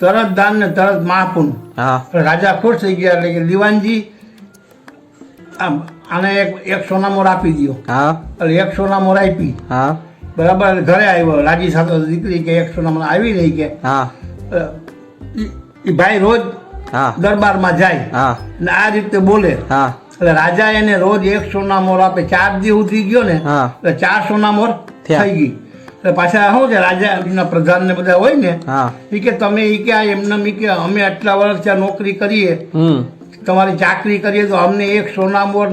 તરત દાન ને તરત મહાપુન. હા. રાજા ખુશ થઈ ગયા એટલે કે દિવાનજી આને એક એક સોનામોર આપી દો હા. એટલે એક સોનામોર આપી. હા. બરાબર ઘરે આવ્યો. રાજી સાથે દીકરી કે એક સોનામોર આવી નહીં કે. ભાઈ રોજ હા. દરબારમાં જાય. હા. ને આ રીતે બોલે. હા. એટલે રાજા એને રોજ એક સોનામોર આપે. ચાર દી ઉતરી ગયો ને હા. એટલે ચાર સોનામોર. થઈ ગઈ. પાછા શું છે રાજાના પ્રધાન ને બધા હોય ને એ કે તમે એ કે એમને કે અમે આટલા વર્ષ ત્યાં નોકરી કરીએ તમારી ચાકરી કરીએ તો અમને એક સોના મોર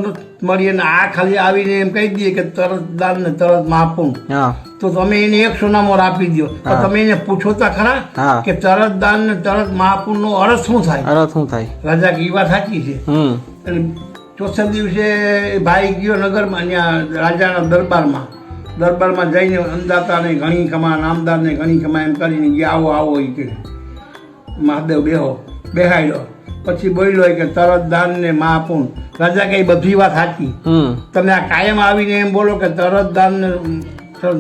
મળીએ ને આ ખાલી આવીને એમ કહી દઈએ કે તરત દાન ને તરત માપું. તો તમે એને એક સોનામોર આપી દો તો તમે એને પૂછો તો ખરા કે તરત દાન ને તરત માપું નો અર્થ શું થાય? અરે શું થાય? રાજા કે વાત સાચી છે. એટલે ચોથા દિવસે ભાઈ ગયો નગરમાં ત્યાં રાજાના દરબારમાં. દરબારમાં જઈને અંદાતાને ઘણી કમા નામદારને ઘણી ખમા એમ કરીને ગયા આવો આવો એ કે. મહાદેવ બેહો બેહાડ્યો પછી બોલ્યો કે તરત દાન ને મહાપૂન રાજા કઈ બધી વાત સાચી. તમે આ કાયમ આવીને એમ બોલો કે તરત દાન ને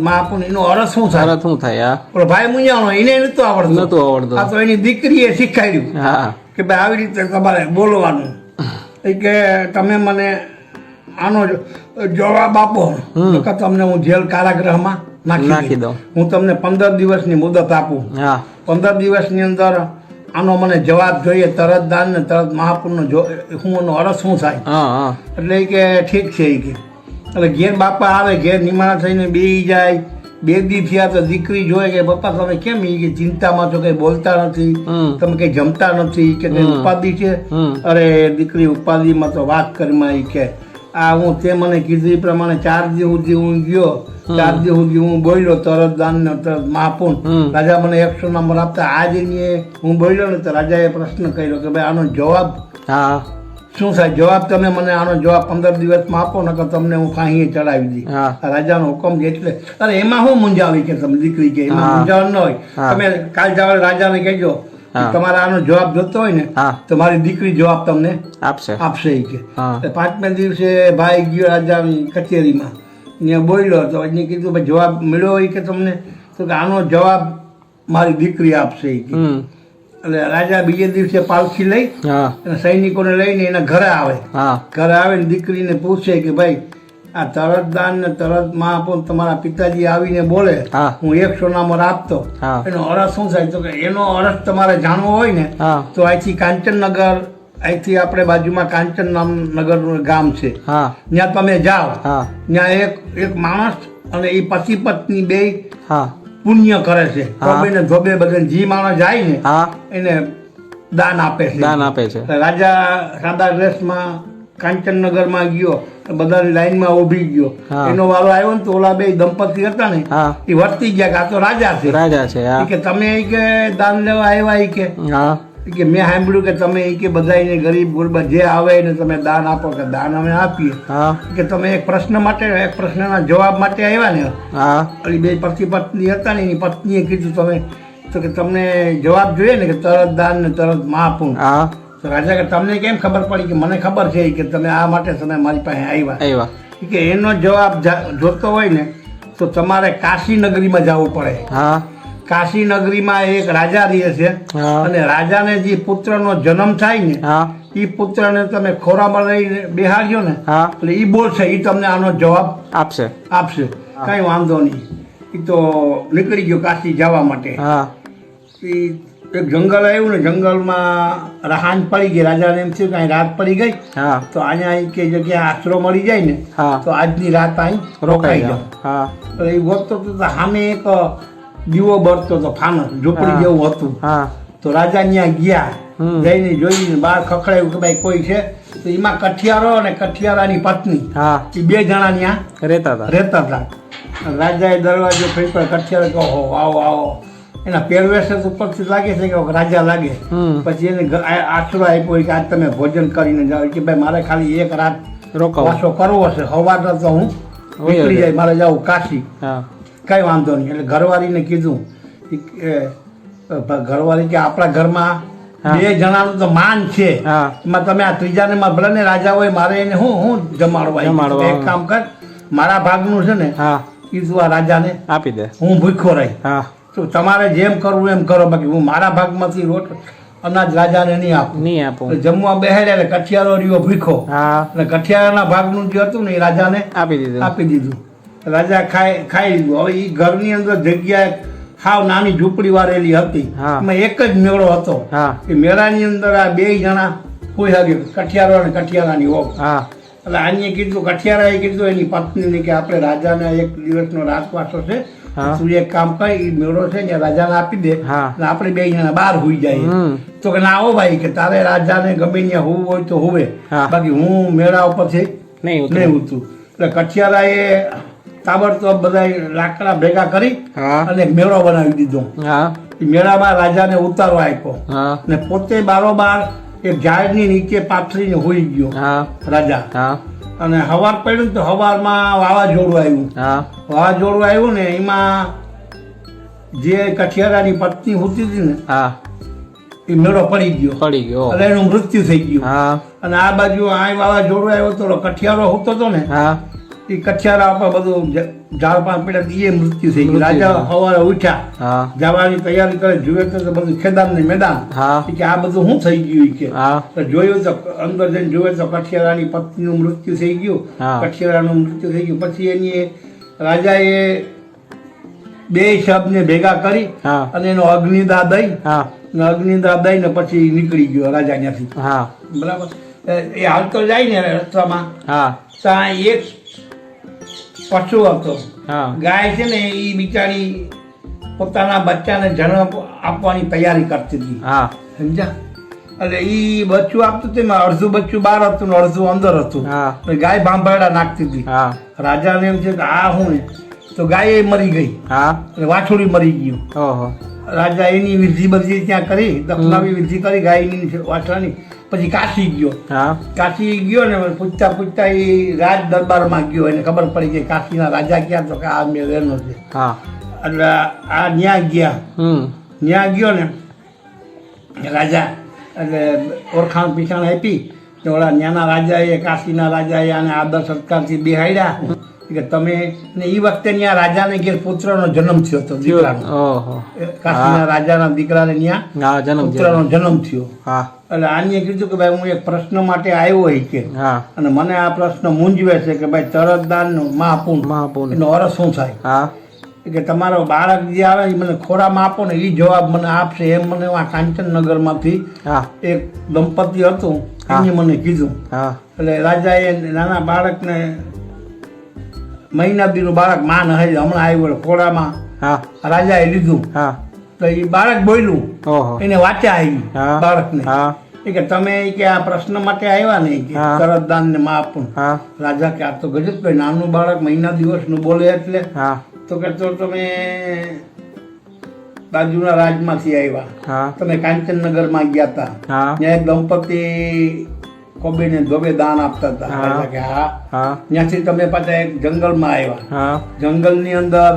મહાપૂન એનો અરસ શું થાય? અરસ શું થાય પણ ભાઈ મુંજાણો એને નતું આવડતું. નતું આવડતું. આ તો એની દીકરીએ શીખવાડ્યું. હા. કે ભાઈ આવી રીતે તમારે બોલવાનું. એ કે તમે મને આનો જવાબ આપો. હમ. તમને હું જેલ કારાગૃહમાં નાખી દઉં. હું તમને પંદર દિવસની મુદત આપું. પંદર દિવસની અંદર આનો મને જવાબ જોઈએ તરત દાન ને તરત મહાપુરનો જો હું એનો અરસ શું થાય? એટલે કે ઠીક છે એ કે. એટલે ઘેર બાપા આવે ઘેર નિમાણા થઈને બે જાય બે દી થયા તો દીકરી જોઈ કે પપ્પા તમે કેમ એ કે ચિંતામાં છો કઈ બોલતા નથી? તમે કઈ જમતા નથી? કે કઈ ઉપાધિ છે? અરે દીકરી ઉપાધિમાં તો વાત કરીમાં ઈ કે આ હું તે મને કીધું એ પ્રમાણે ચાર દી સુધી હું ગયો. ચાર દી સુધી હું બોલ્યો તરત દાન ને તરત મહાપૂન રાજા મને એકસો નંબર આપતા આજે હું બોલ્યો ને તો રાજાએ પ્રશ્ન કર્યો કે ભાઈ આનો જવાબ હા. શું થાય જવાબ તમે મને આનો જવાબ પંદર દિવસમાં આપો નકર તમને હું કાંઈ ચડાવી દઈ હા. રાજાનો હુકમ એટલે અરે એમાં શું મૂંઝાવી કે તમે દીકરી કે એમાં હા. મૂંઝાવણ ન હોય. તમે કાલ જવા રાજાને કહેજો હા. તમારે આનો જવાબ જોતો હોય ને તો મારી દીકરી જવાબ તમને આપશે. આપશે એ કે. પાંચમા દિવસે ભાઈ ગયો રાજા કચેરીમાં. ને બોલ્યો હતો એને કીધું ભાઈ જવાબ મળ્યો હોય કે તમને? તો કે આનો જવાબ મારી દીકરી આપશે એ કે. એટલે રાજા બીજે દિવસે પાલખી લઈ અને સૈનિકોને લઈને એના ઘરે આવે. ઘરે આવે ને દીકરીને પૂછે કે ભાઈ આ તરત દાન ને તરત મહાપુન તમારા પિતાજી આવીને બોલે હું. એક સોનામાં આપતો એનો અરસ શું થાય? તો કે એનો અરસ તમારે જાણવો હોય ને તો અહીંથી કાંચનનગર અહીંથી આપણે બાજુમાં કાંચન નામ નગરનું ગામ છે. ત્યાં તમે જાઓ. ત્યાં એક એક માણસ અને એ પતિ પત્ની બે પુણ્ય કરે છે. ધોબે ને ધોબે બધે જે માણસ જાય ને એને દાન આપે છે. દાન આપે છે. રાજા સાદા ડ્રેસમાં કાંચનનગરમાં ગયો બધાની લાઈનમાં ઊભી ગયો. એનો વારો આવ્યો ને તો ઓલા બે દંપતી હતા ને એ વર્તી ગયા કે આ તો રાજા છે. રાજા છે કે તમે કે દાન લેવા આવ્યા કે? કે મેં સાંભળ્યું કે તમે કે બધાને ગરીબ ગુરબા જે આવે એને તમે દાન આપો કે દાન અમે આપીએ. કે તમે એક પ્રશ્ન માટે એક પ્રશ્નના જવાબ માટે આવ્યા ને? ઓલી બે પતિ પત્ની હતા ને એની પત્નીએ કીધું તમે તો કે તમને જવાબ જોઈએ ને કે તરત દાન ને તરત હા. તો રાજા કે તમને કેમ ખબર પડી કે મને ખબર છે કે તમે આ માટે તમે મારી પાસે આવ્યા? આવ્યા. કે એનો જવાબ જોતો હોય ને તો તમારે કાશી નગરીમાં જવું પડે. હા. કાશી નગરીમાં એક રાજા રહે છે. અને રાજાને જે પુત્રનો જન્મ થાય ને એ પુત્રને તમે ખોરામાં લઈને બેહાડ્યો ને હા. એટલે એ બોલશે એ તમને આનો જવાબ આપશે. આપશે. કઈ વાંધો નહીં. એ તો નીકળી ગયો કાશી જવા માટે. હા. ઈ એક જંગલ આવ્યું ને જંગલમાં રહાન પડી ગઈ. રાજાને એમ થયું કે અહીં રાત પડી ગઈ. હા. તો અહીંયા અહીં કે જગ્યાએ આશરો મળી જાય ને હા. તો આજની રાત અહીં રોકાઈ જાઓ. હા. તો એ ગોતતો તો સામે એક દીવો બળતો હતો ફાનસ ઝૂંપડી જેવું હતું. હા. તો રાજા ત્યાં ગયા. જઈને જોઈને બહાર ખખડાયું કે ભાઈ કોઈ છે? તો એમાં કઠિયારો અને કઠિયારાની પત્ની હા. એ બે જણા ત્યાં રહેતા હતા. રહેતા હતા. રાજાએ દરવાજો ખોલ્યો કઠિયારો કહો આવો આવો. એના પહેરવેશ ઉપરથી લાગે છે કે રાજા લાગે. પછી એને આશરો આપ્યો કે આજ તમે ભોજન કરીને જાઓ. કે ભાઈ મારે ખાલી એક રાત પાછો કરવો છે. સવારના તો હું નીકળી જાય મારે જવું કાશી. કઈ વાંધો નહીં. એટલે ઘરવાળીને કીધું ઘરવાળી કે આપણા ઘરમાં. બે જણાનું તો માન છે. હા. એમાં તમે આ ત્રીજાને ને ભલે ને રાજા હોય મારે એને હું હું જમાડવા એક કામ કર મારા ભાગનું છે ને હા. તું આ રાજાને આપી દે. હું ભૂખ્યો રહી. હા. તો તમારે જેમ કરવું એમ કરો. બાકી હું મારા ભાગમાંથી રોટ અનાજ રાજાને નહીં આપું. નહીં આપું. જમવા બેહાડ્યા એટલે કઠિયારો રહ્યો ભીખો. અને કઠિયારાના ભાગનું જે હતું ને એ રાજાને આપી દીધું. આપી દીધું. રાજા ખાઈ ખાઈ લીધું. હવે એ ઘરની અંદર જગ્યાએ હાવ નાની ઝૂંપડી વાળેલી હતી. એમાં એક જ મેળો હતો. એ મેળાની અંદર આ બે જણા કોઈ હગે કઠિયારો અને કઠિયારાની ઓપ એટલે આની કીધું કઠિયારાએ કીધું એની પત્નીને કે આપણે રાજાના એક દિવસનો રાતવાસો છે. તું એક કામ કર એ મેળો છે ને રાજાને આપી દે. અને આપણે બે જણા બહાર હોઈ જાય તો કે ના આવો ભાઈ કે તારે રાજાને ગમે ત્યાં હોવું હોય તો હોવે. બાકી હું મેળા ઉપરથી નહીં નહીં ઉતરું. એટલે કઠિયારાએ તાબડતોબ બધા લાકડા ભેગા કરી અને મેળો બનાવી દીધો. હા. મેળામાં રાજાને ઉતારો આપ્યો. ને પોતે બારોબાર એક ઝાડની નીચે પાથરીને હોઈ ગયો રાજા. હા. અને હવાર પડ્યું તો હવારમાં વાવાઝોડું આવ્યું. હા. વાવાઝોડું આવ્યું ને એમાં જે કઠિયારાની પત્ની હોતી હતી ને હા. એ મેળો પડી ગયો. પડી ગયો. એટલે એનું મૃત્યુ થઈ ગયું. હા. અને આ બાજુ આ વાવાઝોડું આવ્યો તો કઠિયારો હોતો હતો ને હા. એ કઠિયારા ઉપર બધું ઝાડ પાન પડ્યા એ મૃત્યુ થઈ ગયું. રાજા સવારે ઉઠ્યા. જવાની તૈયારી કરે જુએ તો બધું ખેદાન ને મેદાન કે આ બધું શું થઈ ગયું કે? જોયું તો અંદર જઈને જોયું તો કઠિયારાની પત્નીનું મૃત્યુ થઈ ગયું. કઠિયારાનું મૃત્યુ થઈ ગયું. પછી એની રાજાએ બે શબ્દને ભેગા કરી હા. અને એનો અગ્નિદા દઈ. હા. દઈ ને પછી નીકળી ગયો રાજા ત્યાંથી. હા. બરાબર? એ- એ હાલતો જાય ને રસ્તામાં હા. ત્યાં એક પશુ હતો હા. ગાય છે ને એ બિચારી પોતાના બચ્ચાને જન્મ આપવાની તૈયારી કરતી હતી. હા. સમજ્યા? એટલે એ બચ્ચું આપતું હતું એમાં અડધું બચ્ચું બહાર હતું ને અડધું અંદર હતું. ગાય ભાંભાડા નાખતી હતી. હા. રાજાને એમ છે કે આ હું તો ગાય એ મરી ગઈ. હા. વાછોડી મરી ગયું. ઓહો રાજા એની વિધિ બધી ત્યાં કરી દક્ષિણાવી વિધિ કરી ગાયની વાછરાની પછી કાશી ગયો. કાશી ગયો ને પૂછતા પૂછતા એ રાજ દરબારમાં ગયો. એને ખબર પડી કે કાશીના રાજા ક્યાં તો કે આ મેં રહેનો છે. એટલે આ ન્યા ગયા. ત્યાં ગયો ને રાજા એટલે ઓળખાણ પીછાણ આપી. તો ઓલા ન્યાના રાજાએ કાશીના રાજાએ આને આદર સત્કારથી બેહાડ્યા કે તમે ને એ વખતે ત્યાં રાજાને ઘેર પુત્રનો જન્મ થયો હતો દીકરાનો. કાશીના રાજાના દીકરાને ત્યાં પુત્રનો જન્મ થયો. એટલે આને કીધું કે ભાઈ હું એક પ્રશ્ન માટે આવ્યો હોય કે. અને મને આ પ્રશ્ન મૂંઝવે છે કે ભાઈ તરતદાન મહાપુન મહાપુન એનો અર્થ શું થાય? કે તમારો બાળક જે આવે એ મને ખોરામાં આપો ને એ જવાબ મને આપશે. એમ મને આ કાંચનનગરમાંથી એક દંપતી હતું. એને મને કીધું. એટલે રાજાએ નાના બાળકને મહિના દીનું બાળકમાં હજી હમણાં આવ્યું હા. રાજાએ લીધું. તો એ બાળક બોલ્યું. એને વાંચ્યા આવી. બાળકને. કે તમે કે આ પ્રશ્ન માટે આવ્યા ને કે હા. તરતદાન ને માં આપું રાજા કે આ તો ગજબ ભાઈ નાનું બાળક મહિના દિવસનું બોલે એટલે. તો કે તો તમે બાજુના રાજમાંથી આવ્યા. તમે તમે કાંચનનગરમાં ગયા હતા ત્યાં એક દંપતી કોબીને ધોબે દાન આપતા હતા. કે હા. ત્યાંથી તમે પાછા એક જંગલમાં આવ્યા. જંગલની અંદર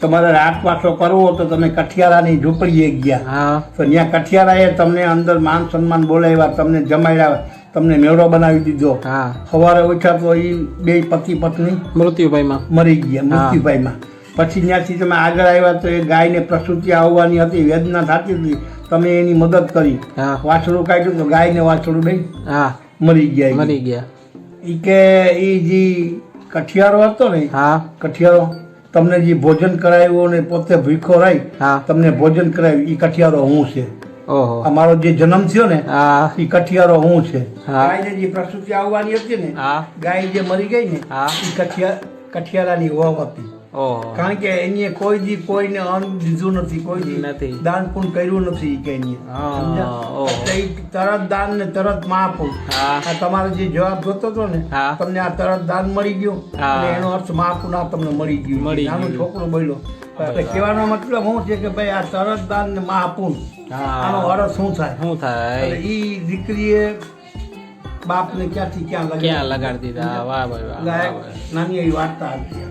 તમારે રાતવાસો કરવો તો તમે કઠિયારાની ઝૂંપડીએ ગયા. તો ત્યાં કઠિયારાએ તમને અંદર માન સન્માન બોલાવ્યા તમને જમાડ્યા તમને મેળો બનાવી દીધો. સવારે ઉઠ્યા તો એ બે પતિ પત્ની મૃત્યુભાઈમાં મરી ગયા મૃત્યુભાઈમાં પછી ત્યાંથી તમે આગળ આવ્યા તો એ ગાયને પ્રસૂતિ આવવાની હતી વેદના થતી હતી. તમે એની મદદ કરી. હા. વાછડું કાઢ્યું તો ગાયને વાછડું બે હા. મરી ગયા ઈ. મરી ગયા. ઈ કે એ જે કઠિયારો હતો ને હા. કઠિયારો તમને જે ભોજન કરાવ્યું ને પોતે ભૂખો રહી હા. તમને ભોજન કરાવ્યું એ કઠિયારો હું છે. ઓહો. અમારો જે જન્મ થયો ને હા. એ કઠિયારો હું છે. હા. ગાયને જે પ્રસૂતિ આવવાની હતી ને હા. ગાય જે મરી ગઈ ને હા. એ કઠિયા કઠિયારાની હોવ હતી. કારણ કે એને કોઈ દી કોઈને અન્ન દીધું નથી કોઈ દી નથી. દાન પણ કર્યું નથી કે તરત દાન ને તરત માફ આ તમારો જે જવાબ જોતો હતો ને તમને આ તરત દાન મળી ગયું. એનો અર્થ માફ ના તમને મળી ગયું. નાનું. છોકરો બોલ્યો. કહેવાનો મતલબ શું છે કે ભાઈ આ તરત દાન ને મહાપુણ આનો અર્થ શું થાય? શું થાય? ઈ દીકરીએ બાપને ક્યાંથી ક્યાં લગાડી દીધા? વાહ ભાઈ વાહ વાહ ભાઈ. નાની એવી વાર્તા હતી.